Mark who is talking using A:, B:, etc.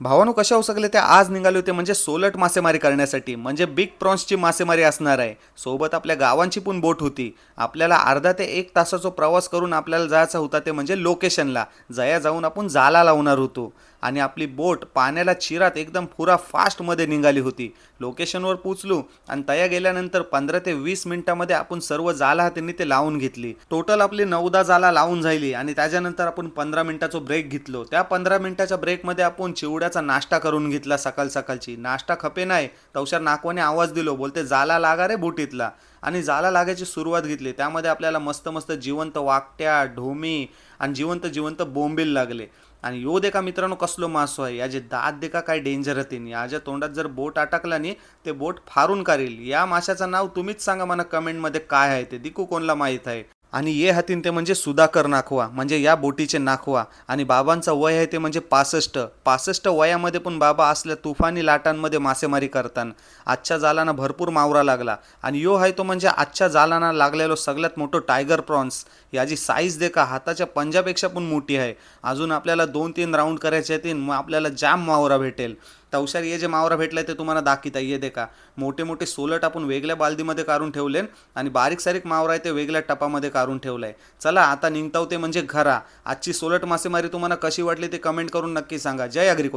A: भावानो कशा होऊ सगळे ते आज निघाले होते म्हणजे सोलट मासेमारी करण्यासाठी? म्हणजे बिग प्रॉन्सची मासेमारी असणार आहे. सोबत आपल्या गावांची पण बोट होती. आपल्याला अर्धा ते एक तासाचा प्रवास करून आपल्याला जायचा होता ते म्हणजे लोकेशनला. जया जाऊन आपण जाला लावणार होतो. आणि आपली बोट पाण्याला चिरात एकदम पुरा फास्टमध्ये निघाली होती. लोकेशनवर पोचलो आणि तया गेल्यानंतर पंधरा ते वीस मिनिटामध्ये आपण सर्व जाला हातांनी ते लावून घेतली. टोटल आपली नऊदा जाला लावून झाली आणि त्याच्यानंतर आपण पंधरा मिनिटाचा ब्रेक घेतलो. त्या पंधरा मिनिटाच्या ब्रेकमध्ये आपण चिवड्याचा नाश्ता करून घेतला सकाळ सकाळची. नाश्ता खपे नाही. तवशार नाकवाने आवाज दिलो. बोलते जाला लागा रे बुटीतला. आणि जाला लागायची सुरुवात घेतली. त्यामध्ये आपल्याला मस्त मस्त जिवंत वाकट्या ढोमी आणि जिवंत जिवंत बोंबील लागले. आणि यो देखा मित्रांनो कसलो मासो आहे. याचे दात देखा काय डेंजर होते याच्या तोंडात जर बोट अटकला नाही ते बोट फारून करेल या माशाचं नाव तुम्हीच सांगा मला कमेंटमध्ये काय आहे ते. दिकू कोणला माहीत आहे. आणि ये हातीन ते म्हणजे सुधाकर नाखवा म्हणजे या बोटीचे नाखवा. आणि बाबांचं वय आहे ते म्हणजे पासष्ट. पासष्ट वयामध्ये पण बाबा असल्या तुफानी लाटांमध्ये मासेमारी करताना. आजच्या जालांना भरपूर मावरा लागला. आणि यो आहे तो म्हणजे आजच्या जालांना लागलेलो सगळ्यात मोठं टायगर प्रॉन्स याची साईज देखा हाताच्या पंजापेक्षा पण मोठी आहे. अजून आपल्याला दोन तीन राऊंड करायचे आहेत मग आपल्याला जाम मावरा भेटेल. तवशार ये जे मावरा भेटलाय ते तुम्हाला दाखिता ये दे का मोठे मोठे सोलट आपण वेगळ्या बालदीमध्ये काढून ठेवले आणि बारीक सारीक मावरा आहे ते वेगळ्या टपामध्ये काढून ठेवलाय. चला आता निघताव ते म्हणजे घरा. आजची सोलट मासेमारी तुम्हाला कशी वाटली ते कमेंट करून नक्की सांगा. जय अग्रिकोली